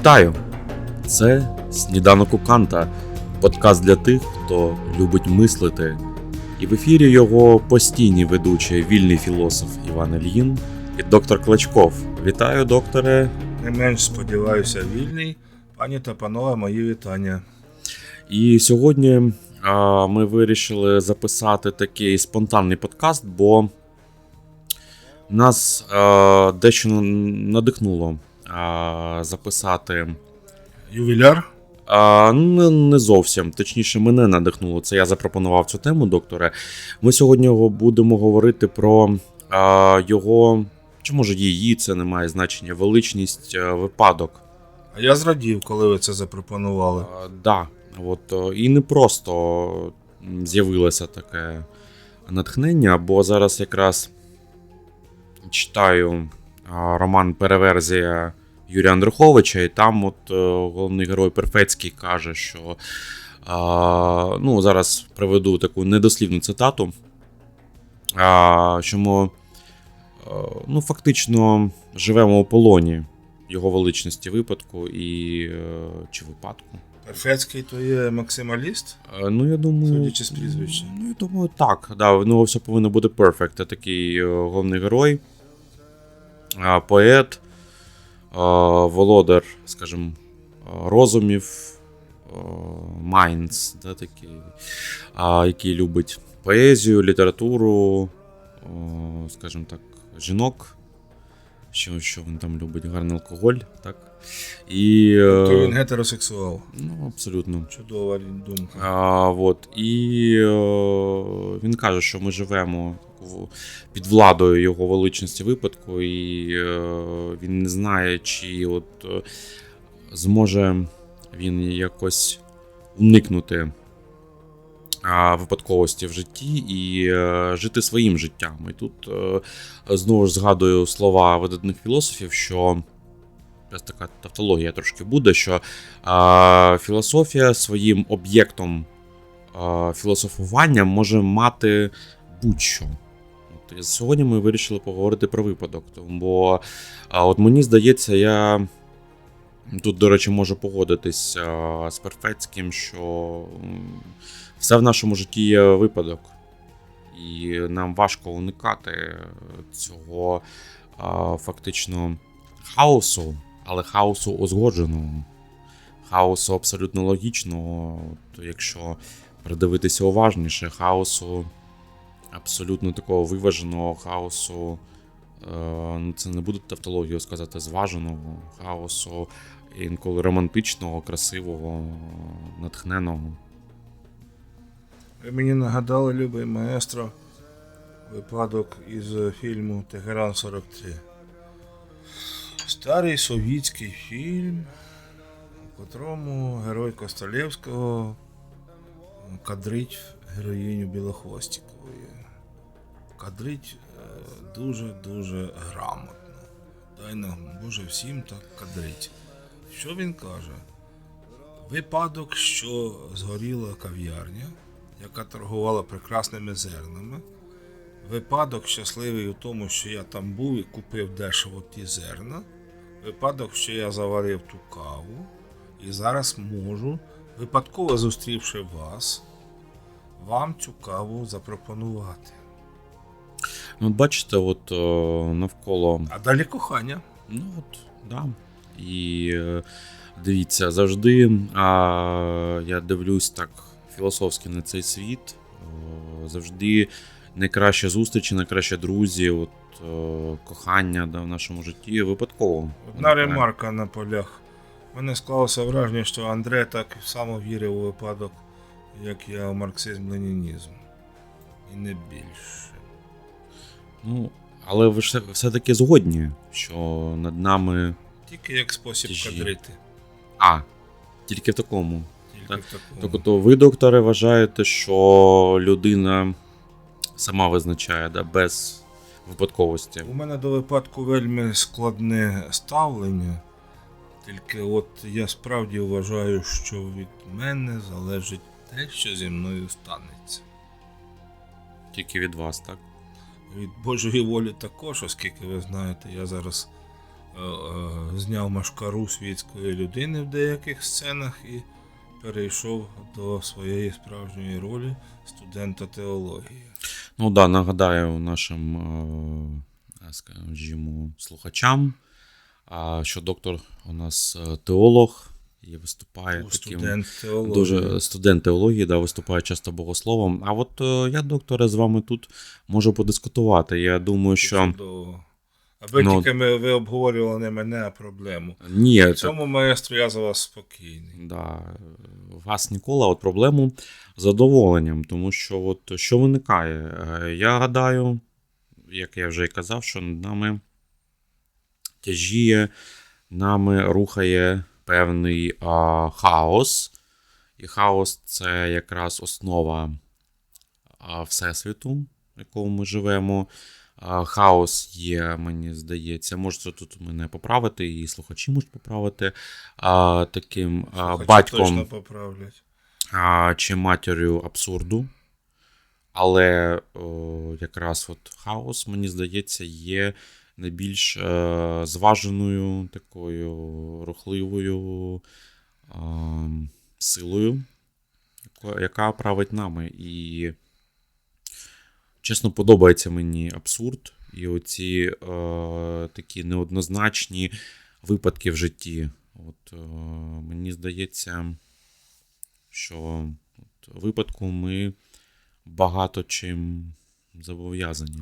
Вітаю! Це Сніданок у Канта, подкаст для тих, хто любить мислити. І в ефірі його постійні ведучі вільний філософ Іван Ільїн і доктор Клочков. Вітаю, докторе! Не менш сподіваюся, вільний. Пані та панове, мої вітання. І сьогодні а, ми вирішили записати такий спонтанний подкаст, бо нас а, дещо надихнуло записати. Ювіляр? А, не, не зовсім. Точніше, мене надихнуло. Це я запропонував цю тему, докторе. Ми сьогодні будемо говорити про а, його, чи може її, це не має значення, величність а, випадок. А я зрадів, коли ви це запропонували. А, да, от, і не просто з'явилося таке натхнення, бо зараз якраз читаю роман Переверзія Юрія Андруховича, і там от е, головний герой Перфецький каже, що ну, зараз приведу таку недослівну цитату, що ми е, ну, фактично живемо у полоні його величності випадку і е, чи випадку. Перфецький то є максималіст. Ну, я думаю. Судячи з прізвища. Ну, я думаю, так. Да, нього все повинно бути перфект. Такий головний герой, поет, володар, скажімо, е, розумів, Майнц, да, такий, який любить поезію, літературу, е, скажімо так, жінок. Що, що він там любить? Гарний алкоголь, так? І, е, То він гетеросексуал. ну, абсолютно. Чудова думка. А, вот, і е, він каже, що ми живемо під владою його величності випадку, і е, він не знає, чи от е, зможе він якось уникнути випадковості в житті і е, жити своїм життям. І тут знову ж згадую слова видатних філософів, що. Зараз така тавтологія трошки буде, що філософія своїм об'єктом філософування може мати будь-що. Сьогодні ми вирішили поговорити про випадок. Бо от мені здається, я тут, до речі, можу погодитись з Перфецьким, що все в нашому житті є випадок. І нам важко уникати цього фактично хаосу, але хаосу узгодженого, хаосу абсолютно логічного, якщо придивитися уважніше, хаосу абсолютно такого виваженого хаосу. е, ну, Це не буде тавтологію сказати зваженого, хаосу інколи романтичного, красивого, натхненого. Ви мені нагадали, любий маестро, випадок із фільму Тегеран 43. Старий совітський фільм, у котрому герой Костолєвського кадрить героїню Білохвостікової. Кадрить е, дуже-дуже грамотно. Дай нам Боже всім так кадрить. Що він каже? Випадок, що згоріла кав'ярня, яка торгувала прекрасними зернами. Випадок щасливий у тому, що я там був і купив дешево ті зерна. Випадок, що я заварив ту каву і зараз можу, випадково зустрівши вас, вам цю каву запропонувати. Ну, бачите, от е, навколо А далі кохання. Ну от, да. І е, дивіться, завжди а, я дивлюсь так філософськи на цей світ. Е, завжди найкращі зустрічі, найкращі друзі, от, кохання да, в нашому житті випадково. Одна ремарка на полях. Мене склалося враження, що Андре так само вірив у випадок, як я у марксизм-ленінізм. І не більше. Ну, але ви ж все- все-таки згодні, що над нами. Тільки як спосіб Тяжі. кадрити. А, тільки в такому. Тільки Так. в такому. Тобто ви, докторе, вважаєте, що людина сама визначає, да, без випадковості. У мене до випадку вельми складне ставлення. Тільки от я справді вважаю, що від мене залежить те, що зі мною станеться. Тільки від вас, так? Від Божої волі також, оскільки ви знаєте, я зараз е, е, зняв машкару світської людини в деяких сценах і перейшов до своєї справжньої ролі студента теології. Ну да, нагадаю нашим, е, скажімо, слухачам, що доктор у нас е, теолог і виступає таким. Студент теології. Дуже студент теології, да, виступає часто богословом. А от е, я, докторе, з вами тут можу подискутувати. Я думаю, що Аби Ну, тільки ми, ви обговорювали не мене, а проблему. ні, В це, цьому маестро я за вас спокійний. да, вас ніколи, а от проблему з задоволенням, тому що от що виникає? Е, Я гадаю, як я вже і казав, що над нами тяжіє, нами рухає певний а, хаос. І хаос це якраз основа а, Всесвіту, в якому ми живемо. А, Хаос є, мені здається, можете тут мене поправити, і слухачі можуть поправити а, таким а, батьком точно поправлять. а, чи матір'ю абсурду. Але о, якраз от хаос, мені здається, є найбільш е, зваженою такою рухливою е, силою, яка- править нами. І чесно, подобається мені абсурд і оці е, такі неоднозначні випадки в житті. От, е, мені здається, що от, випадку ми багато чим зобов'язані.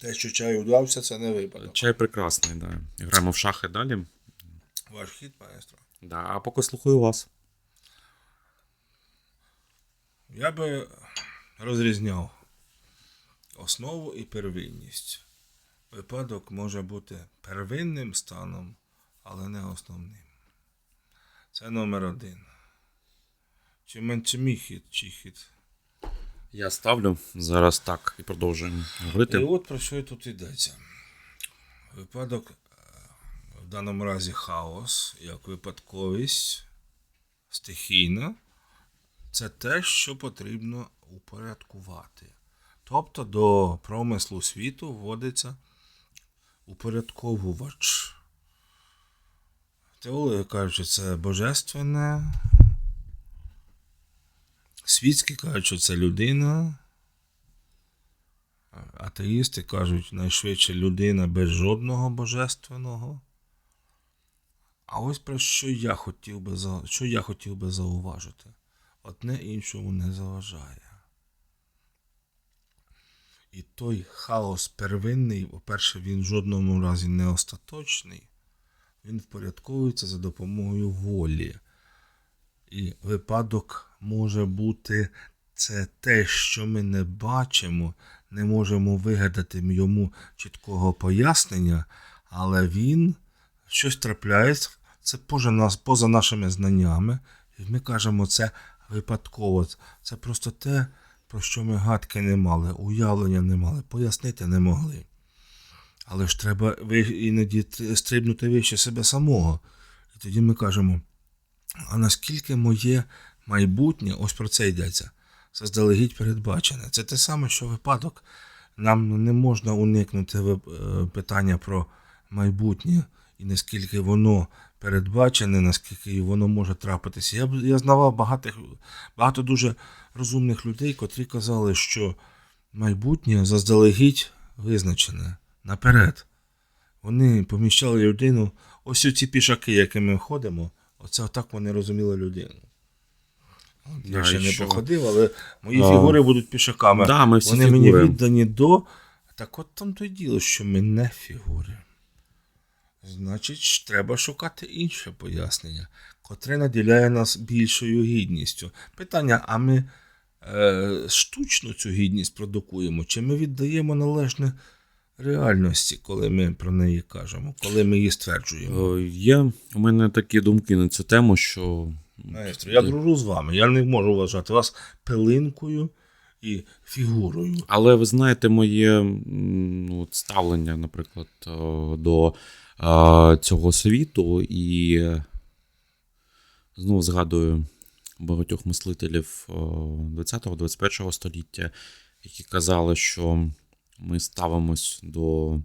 Те, що чай удався, це не випадок. Чай прекрасний, да. Граємо в шахи далі. Ваш хід, маестро. Да, а поки слухаю вас. Я би розрізняв основу і первинність. Випадок може бути первинним станом, але не основним. Це номер один. Чи мен чи мій хід, чи хід. Я ставлю зараз так і продовжуємо говорити. І от про що тут йдеться. Випадок, е, в даному разі хаос, як випадковість, стихійна, це те, що потрібно упорядкувати. Тобто до промислу світу вводиться упорядковувач. Теологи кажуть, це божественне. Світські кажуть, що це людина. Атеїсти кажуть, найшвидше людина без жодного божественного. А ось про що я хотів би, що я хотів би зауважити. Одне іншому не заважає. І той хаос первинний, по-перше, він в жодному разі не остаточний, він впорядковується за допомогою волі. І випадок може бути це те, що ми не бачимо, не можемо вигадати йому чіткого пояснення, але він щось трапляється, це поза, нас, поза нашими знаннями, і ми кажемо це випадково. Це просто те, про що ми гадки не мали, уявлення не мали, пояснити не могли. Але ж треба іноді стрибнути вище себе самого. І тоді ми кажемо, а наскільки моє майбутнє, ось про це йдеться, заздалегідь передбачене. Це те саме, що випадок. Нам не можна уникнути е, питання про майбутнє і наскільки воно передбачене, наскільки воно може трапитися. Я, я знавав багатих, багато дуже розумних людей, котрі казали, що майбутнє заздалегідь визначене наперед. Вони поміщали людину, ось ці пішаки, якими ми ходимо, оце отак вони розуміли людину. Я ще не що? походив, але мої А, фігури будуть пішаками. Да, ми всі Вони мені віддані до. Так от там то діло, що ми не фігури. Значить, треба шукати інше пояснення, котре наділяє нас більшою гідністю. Питання: а ми е, штучно цю гідність продукуємо, чи ми віддаємо належне реальності, коли ми про неї кажемо, коли ми її стверджуємо? Е, Є у мене такі думки на цю тему, що Маестро, я дружу з вами. Я не можу вважати вас пилинкою і фігурою. Але ви знаєте, моє ну, ставлення, наприклад, е, до е, цього світу, і е, знову згадую багатьох мислителів 20-21 століття, які казали, що ми ставимось до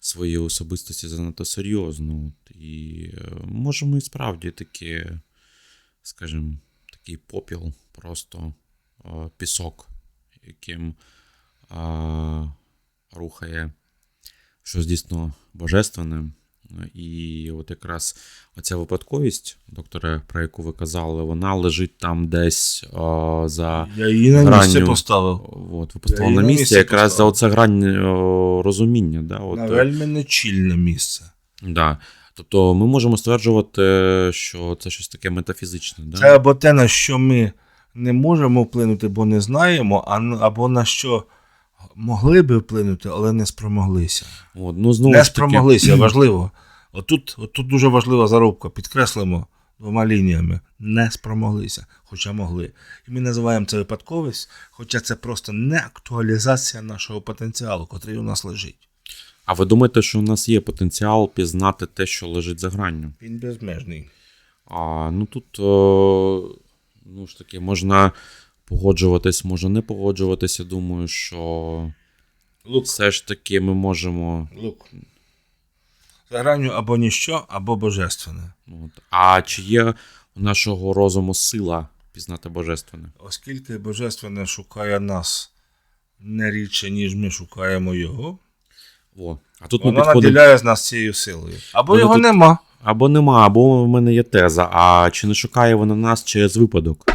своєї особистості занадто серйозно. І е, можемо і справді таке, скажімо, такий попіл, просто е, пісок, яким е, рухає щось дійсно божественне. І от якраз оця випадковість, докторе, про яку ви казали, вона лежить там десь о, за. Я її на місце Гранню. поставив. От, ви поставили на місце якраз за поставив. оце грань о, розуміння. Да, от, На е, вельми нечільне місце. да. Тобто ми можемо стверджувати, що це щось таке метафізичне. Да? Це або те, на що ми не можемо вплинути, бо не знаємо, або на що могли би вплинути, але не спромоглися. От, ну, знову Не ж таки, спромоглися, важливо. Отут, отут дуже важлива зарубка, підкреслимо двома лініями. Не спромоглися, хоча могли. І ми називаємо це випадковість, хоча це просто не актуалізація нашого потенціалу, котрий у нас лежить. А ви думаєте, що у нас є потенціал пізнати те, що лежить за гранню? Він безмежний. А, ну тут, о, ну ж таки, можна погоджуватись, може не погоджуватися. Думаю, що Лук, все ж таки ми можемо. лук. За гранню або ніщо, або божественне. От. А чи є у нашого розуму сила пізнати божественне? Оскільки божественне шукає нас не рідше, ніж ми шукаємо його, О, а тут ми воно підходимо. наділяє з нас цією силою. Або Воно його тут- нема. Або нема, або в мене є теза. А чи не шукає вона нас через випадок?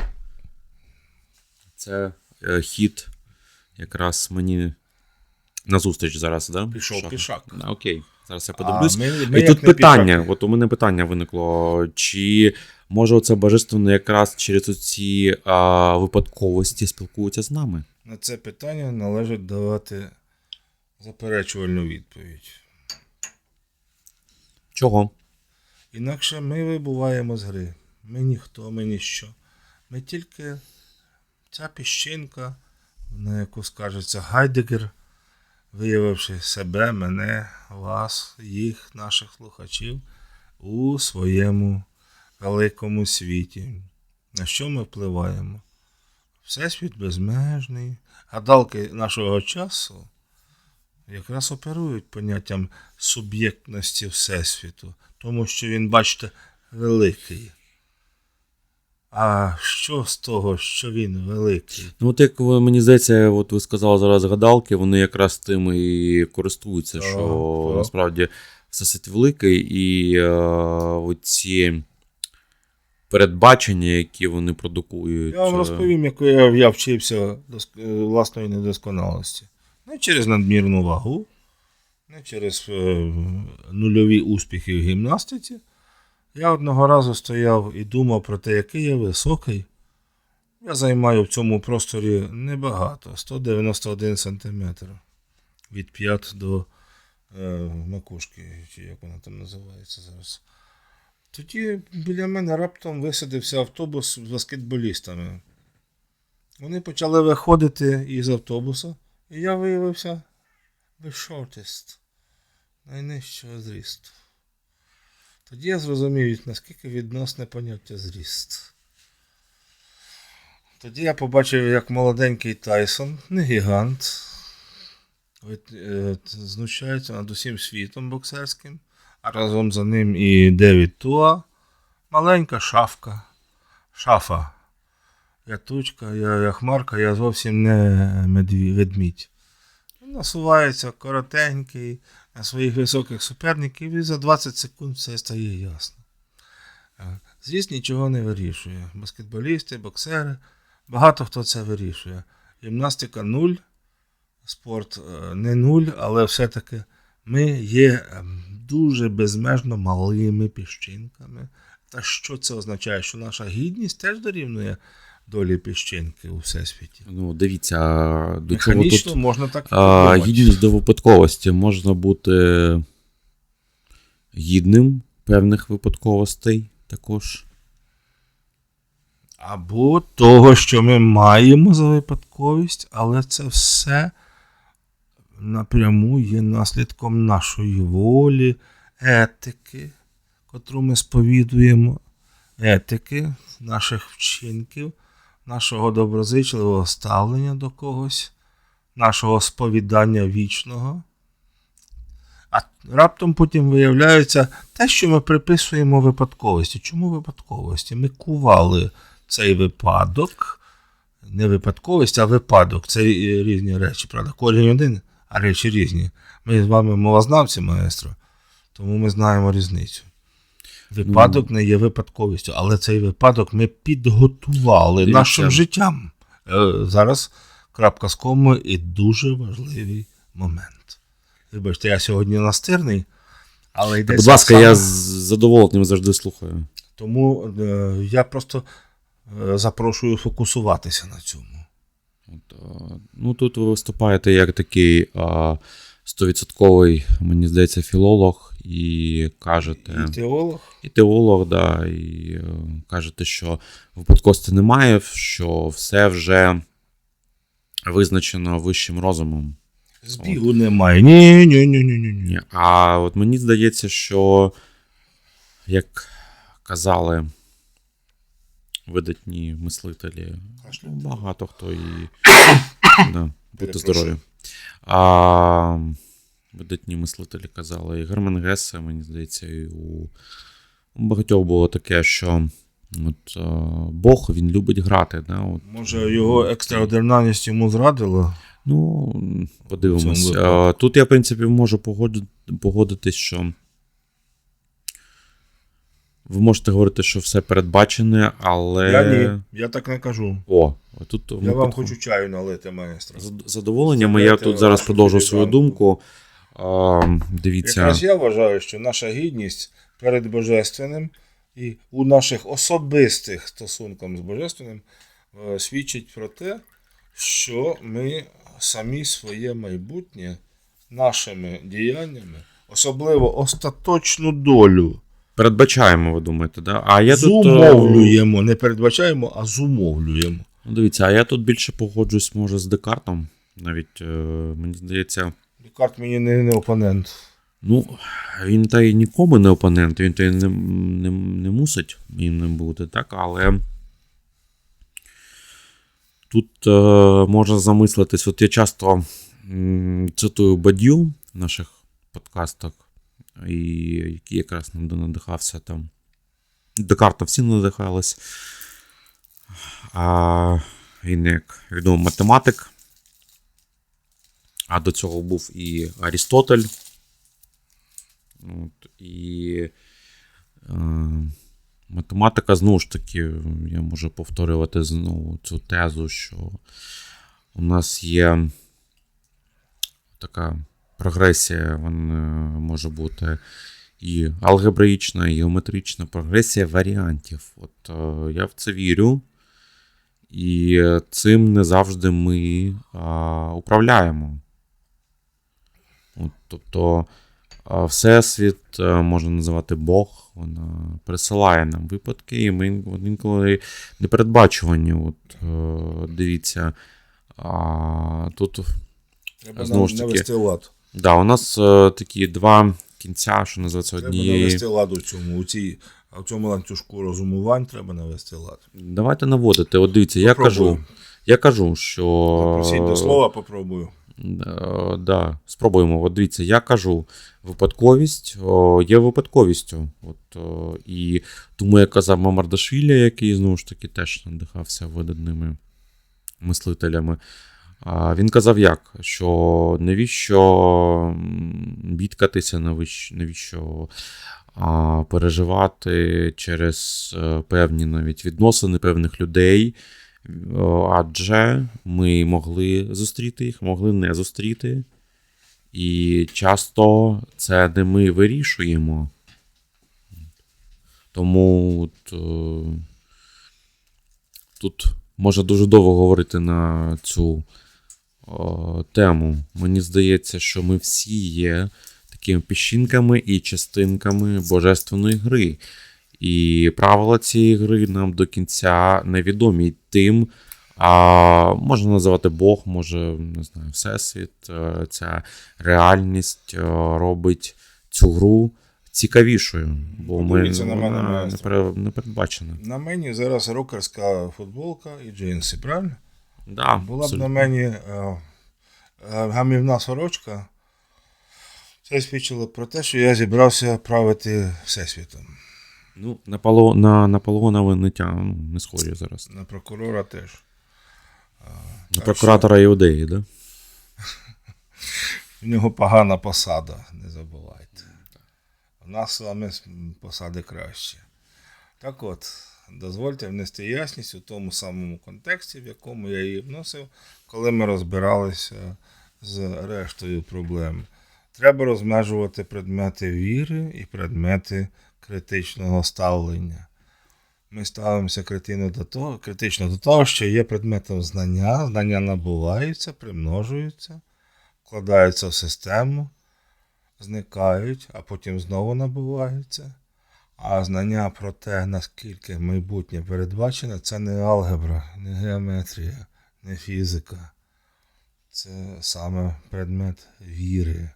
Це е, хід якраз мені назустріч зараз, да? Пішов Шах. пішак. Да, окей. Зараз я А подивлюсь. ми- ми І як тут не питання, пішаки. от у мене питання виникло. Чи може це божественно якраз через ці випадковості спілкуються з нами? На це питання належить давати заперечувальну відповідь. Чого? Інакше ми вибуваємо з гри. Ми ніхто, ми ніщо. Ми тільки ця піщинка, на яку скажеться Гайдегер, виявивши себе, мене, вас, їх, наших слухачів у своєму великому світі. На що ми впливаємо? Всесвіт безмежний. Гадалки нашого часу якраз оперують поняттям суб'єктності Всесвіту, тому що він, бачите, великий. А що з того, що він великий? Ну, от як ви- мені здається, от ви сказали зараз гадалки, вони якраз тим і користуються, Так, що так. насправді всесвіт великий, і е, оці передбачення, які вони продукують. Я вам е, розповім, як я, я вчився е, власної недосконалості. Не через надмірну вагу, не через е, нульові успіхи в гімнастиці. Я одного разу стояв і думав про те, який я високий. Я займаю в цьому просторі небагато 191 см від п'ят до е, макушки, чи як вона там називається зараз. Тоді біля мене раптом висадився автобус з баскетболістами. Вони почали виходити із автобуса, і я виявився the shortest, найнижчого зрісту. Тоді я зрозумів, наскільки відносне поняття зріст. Тоді я побачив, як молоденький Тайсон, не гігант, е, знущається над усім світом боксерським, а разом за ним і Девід Туа, маленька шафка, шафа. Я тучка, я, я хмарка, я зовсім не ведмідь. Насувається коротенький на своїх високих суперників, і за 20 секунд все стає ясно. Е, Зріст нічого не вирішує. Баскетболісти, боксери, багато хто це вирішує. Гімнастика нуль, спорт е, не нуль, але все-таки ми є ем, дуже безмежно малими піщинками. Та що це означає? Що наша гідність теж дорівнює долі піщинки у всесвіті. Ну, дивіться, до чого тут можна так а, гідність до випадковості. Можна бути гідним певних випадковостей також. Або того, що ми маємо за випадковість, але це все напряму є наслідком нашої волі, етики, котру ми сповідуємо, етики наших вчинків, нашого доброзичливого ставлення до когось, нашого сповідання вічного. А раптом потім виявляється те, що ми приписуємо випадковості. Чому випадковості? Ми кували цей випадок, не випадковість, а випадок. Це різні речі, правда? Корінь один, а речі різні. Ми з вами мовознавці, маестро, тому ми знаємо різницю. Випадок не є випадковістю, але цей випадок ми підготували Дивіться. нашим життям. Е, Зараз крапка з комою і дуже важливий момент. Вибачте, я сьогодні настирний, але йде Будь ласка, я з задоволенням завжди слухаю. тому е, я просто е, запрошую фокусуватися на цьому. От, е, ну, тут ви виступаєте як такий стовідсотковий, мені здається, філолог, і кажете. І теолог. І теолог, да, і е, кажете, що випадковості немає, що все вже визначено вищим розумом. Збігу немає. Ні, ні, ні, ні, ні. А от мені здається, що, як казали видатні мислителі, багато хто і да, бути здорові. А, видатні мислителі казали, і Герман Гесе, мені здається, і у, багатьох було таке, що от, е, Бог він любить грати. Да? От, Може, його екстраординарність йому зрадила? Ну, подивимось. цьому. Е, Тут я, в принципі, можу погоди- погодитись, що ви можете говорити, що все передбачене, але. Я ні, я так не кажу. О, тут Я вам підхо- хочу чаю налити, маестро. задоволенням. Я тут зараз продовжу свою філігранку. думку. А, дивіться. Якраз я вважаю, що наша гідність перед Божественним і у наших особистих стосунках з Божественним е, свідчить про те, що ми самі своє майбутнє нашими діяннями, особливо остаточну долю, Передбачаємо, ви думаєте, да? А я тут. е, не передбачаємо, а зумовлюємо. Ну, дивіться, а я тут більше погоджуюсь, може, з Декартом. Навіть е, мені здається. Декарт мені не, не опонент. Ну, він та й нікому не опонент, він та й не, не, не мусить не бути, так, але тут е, можна замислитись. От я часто м, цитую Бадью в наших подкастах, і який якраз надихався там. Декарта всі надихались. А він, як відомо, математик. А до цього був і Арістотель. От, і е, математика, знову ж таки, я можу повторювати знову цю тезу, що у нас є така прогресія, вона може бути і алгебраїчна, і геометрична прогресія варіантів. От е, я в це вірю. І цим не завжди ми а, управляємо. Тобто, Всесвіт е, можна називати Бог, вона присилає нам випадки, і ми інколи непередбачувані. От, е, дивіться, а, тут Треба Знову ж таки, навести лад. да, у нас е, такі два кінця, що називається Треба однієї. навести лад у цьому. У цій, в цьому ланцюжку розумувань треба навести лад. Давайте наводити. От дивіться, я кажу, я кажу, що. Запросіть до слова, попробую. Е, Да, спробуємо. От дивіться, я кажу, випадковість є випадковістю. От, і тому я казав Мамардашвілі, який знову ж таки теж надихався видатними мислителями. Він казав як? Що навіщо бідкатися, навіщо, переживати через е, певні навіть відносини певних людей, адже ми могли зустріти їх, могли не зустріти. І часто це не ми вирішуємо. Тому от, е, тут можна дуже довго говорити на цю о, тему. Мені здається, що ми всі є такими піщинками і частинками божественної гри. І правила цієї гри нам до кінця невідомі тим. А можна називати Бог, може, не знаю, Всесвіт, е, ця реальність е, робить цю гру цікавішою, бо ми, Подивіться на мене, не, пере- не передбачена. На мені зараз рокерська футболка і джинси, правильно? Да, Була б на мені е, гамівна сорочка, Це свідчило про те, що я зібрався правити Всесвітом. Ну, Наполео, на Наполеона ви не тя, ну, не схожі зараз. На прокурора теж. На прокуратора Іудеї, да? У нього погана посада, не забувайте. У нас з вами посади краще. Так от, дозвольте внести ясність у тому самому контексті, в якому я її вносив, коли ми розбиралися з рештою проблем. Треба розмежувати предмети віри і предмети критичного ставлення. Ми ставимося критично до того, критично до того, що є предметом знання, знання набуваються, примножуються вкладаються в систему, зникають, а потім знову набуваються. А знання про те, наскільки майбутнє передбачене, це не алгебра, не геометрія, не фізика. Це саме предмет віри.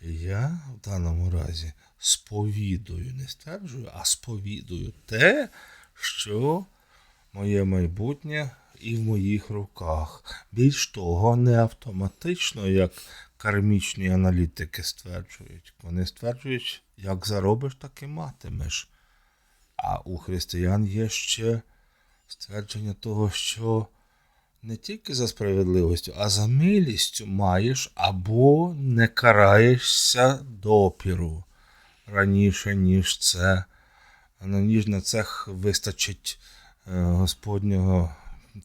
І я в даному разі сповідую, не стверджую, а сповідую те, що моє майбутнє і в моїх руках. Більш того, не автоматично, як кармічні аналітики стверджують. Вони стверджують, як заробиш, так і матимеш. А у християн є ще ствердження того, що не тільки за справедливістю, а за милістю маєш або не караєшся допіру раніше, ніж це. Ну, ніж на це вистачить е, Господнього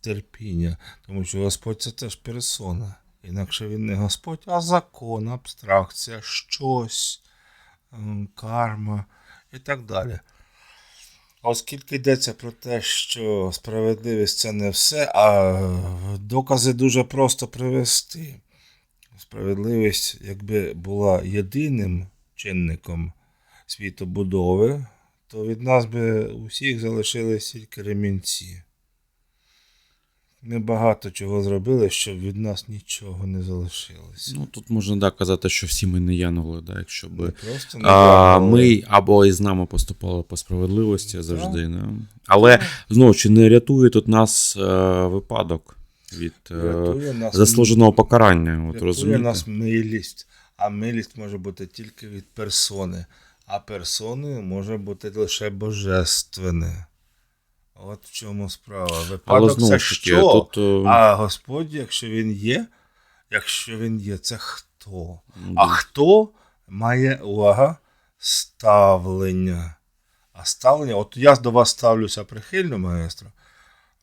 терпіння, тому що Господь це теж персона. Інакше він не Господь, а закон, абстракція, щось, ем, карма і так далі. Оскільки йдеться про те, що справедливість це не все, а е, докази дуже просто привести. Справедливість, якби була єдиним чинником світобудови, то від нас би усіх залишились тільки ремінці. Ми багато чого зробили, щоб від нас нічого не залишилося. Ну, тут можна да, казати, що всі ми не янули, да, якщо Ми би. просто А, ми або із нами поступали по справедливості завжди. Да. Але знову чи не рятує тут нас е, випадок від е, нас заслуженого покарання. От, Рятує розумієте? нас милість, а милість може бути тільки від персони, а персоною може бути лише божественне. От в чому справа. Випадок це що? тут е, А Господь, якщо він є, якщо він є, це хто? А хто має увага ставлення? А ставлення, от я до вас ставлюся прихильно, маестро,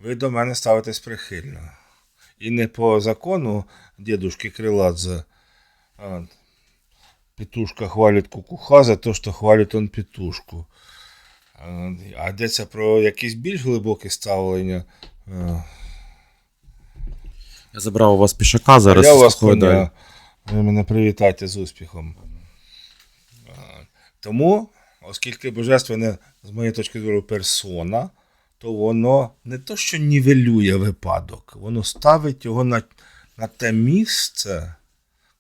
ви до мене ставитесь прихильно. І не по закону дедушки Криладзе. А, петушка хвалить кукуха за те, що хвалить он петушку. А, А йдеться про якісь більш глибоке ставлення. Я забрав у вас пішака зараз. я вас коня. Ви мене привітайте з успіхом. Тому, оскільки божественне, з моєї точки зору, персона, то воно не то, що нівелює випадок, воно ставить його на, на те місце,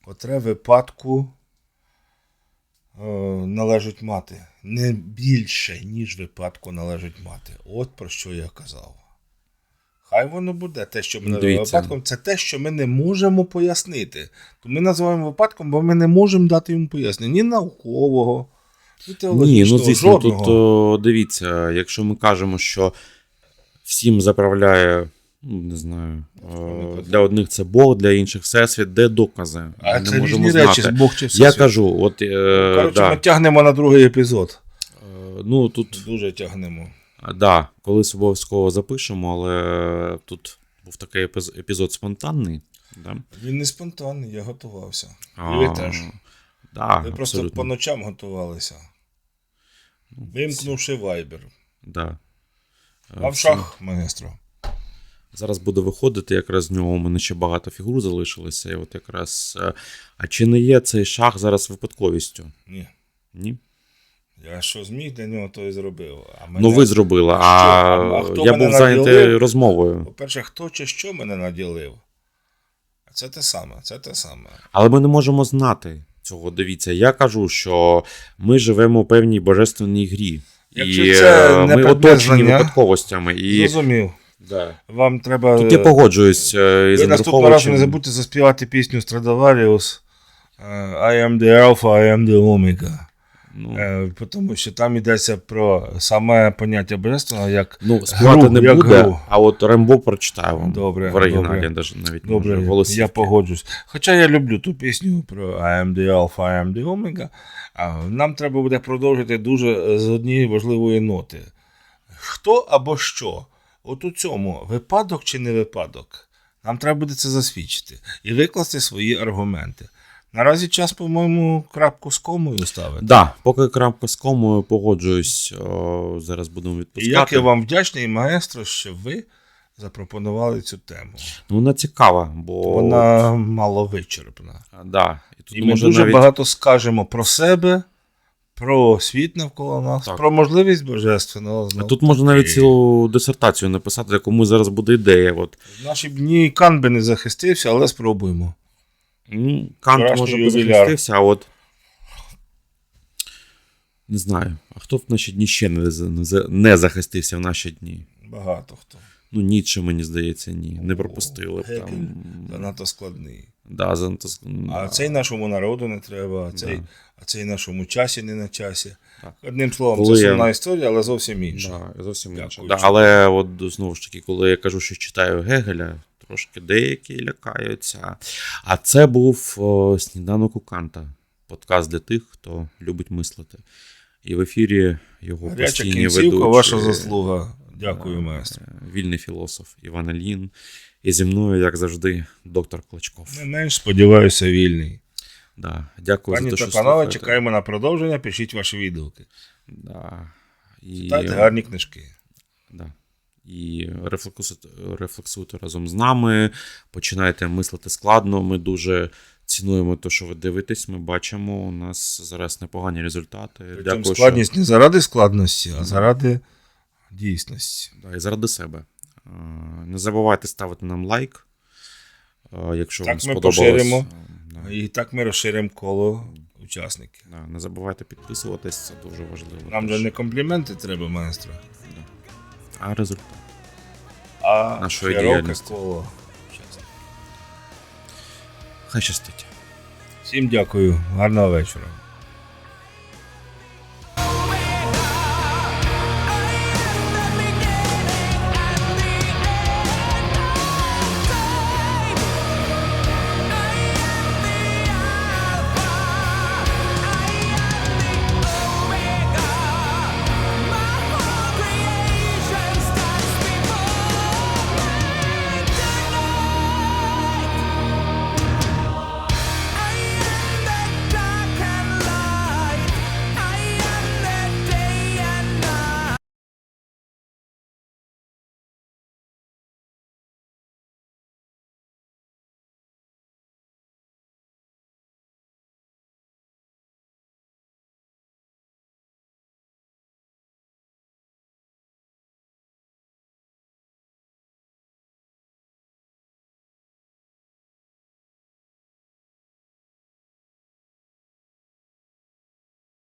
котре випадку е, належить мати. Не більше, ніж випадку належить мати. От про що я казав. Хай воно буде те, що ми називаємо випадком, це те, що ми не можемо пояснити. То ми називаємо випадком, бо ми не можемо дати йому пояснення ні наукового, ні Ні, теологічного, ну звісно, жодного. тут дивіться, якщо ми кажемо, що всім заправляє, не знаю, о, для одних це Бог, для інших всесвіт, де докази? а Ми не це можемо різні знати. речі, Бог чи Я всесвіт. кажу, от е, Коротше, ми тягнемо на другий епізод. е, ну тут Дуже тягнемо. А, Да, колись обов'язково запишемо, але тут був такий епіз- епізод спонтанний. Да? Він не спонтанний, я готувався. А, І ви теж. Да, Ви просто абсолютно. по ночам готувалися. Вимкнувши вайбер. Да. Е, А в всі- шах, маестро. Зараз буде виходити, якраз з нього у мене ще багато фігур залишилося. І от якраз. е, А чи не є цей шах зараз випадковістю? Ні. Ні? Я що зміг для нього, то і зробив. А мене... Ну, ви зробили, а, А хто я був зайнятий розмовою. По-перше, хто чи що мене наділив? Це те саме, це те саме. Але ми не можемо знати цього. Дивіться, я кажу, що ми живемо у певній божественній грі. Якщо і це не ми оточені випадковостями. І Зрозумів. Да. Вам треба. тут я погоджуюсь е, із Ви наступного разу не забудьте заспівати пісню Страдаваріус е, I am the Alpha, I am the Omega. Ну, Е, Тому що там йдеться про саме поняття божественного як ну співати гру, не як буде, гру. а от Рембо прочитаю вам. Добре, в оригіналі добре. даже навіть Добре, може я погоджусь. Хоча я люблю ту пісню про I am the Alpha, I am the Omega. Нам треба буде продовжити дуже е, з однієї важливої ноти. Хто або що? От у цьому випадок чи не випадок? Нам треба буде це засвідчити і викласти свої аргументи. Наразі час, по-моєму, крапку з комою ставити. Да, поки крапка з комою погоджуюсь, о, зараз будемо І як я вам вдячний, маестро, що ви запропонували цю тему. Ну, вона цікава, бо Вона мало вичерпна. А, да. І тут І ми може дуже навіть... багато скажемо про себе, про світ навколо нас, Так. про можливість божественного. А тут можна навіть цілу дисертацію написати, кому зараз буде ідея. От. В наші дні Кан би не захистився, але спробуємо. Ну, Кант Вчорашній може би захистився, а от. Не знаю. А хто в наші дні ще не захистився в наші дні? Багато хто. Ну, Ніцше, мені здається, ні. Не пропустили б там. занадто складний. Да, занадто... А цей нашому народу не треба, а цей, Да. а цей нашому часі не на часі. Так. Одним словом, Коли це я- сумна історія, але зовсім інша. Да, зовсім. Дякую, Да, але от знову ж таки, коли я кажу, що читаю Гегеля, трошки деякі лякаються. А це був о, сніданок у Канта. Подкаст для тих, хто любить мислити. І в ефірі його Гаряча постійні кінцівка, ведучі, ваша заслуга. Дякую, е, маестро. Вільний філософ Іван Ільїн. І зі мною, як завжди, доктор Клочков. Не менш, сподіваюся, вільний. Да. Дякую Пані за те, та що панове, слухаєте. чекаємо на продовження, пишіть ваші відгуки. Да. І... Читайте гарні книжки. Да. І рефлексуйте, рефлексуйте разом з нами, починайте мислити складно. Ми дуже цінуємо те, що ви дивитесь. Ми бачимо, у нас зараз непогані результати. Причому Дякую, складність не заради складності, а заради дійсності. що да, і заради себе. Е, Не забувайте ставити нам лайк, е, якщо Так вам ми поширимо. Е, Да. І так ми розширимо коло учасників. Да, Не забувайте підписуватись, це дуже важливо. Нам же не компліменти треба, маестро, Да. А результат. а Нашої широке діяльності. коло учасників. Хай щастить. Всім дякую, гарного вечора.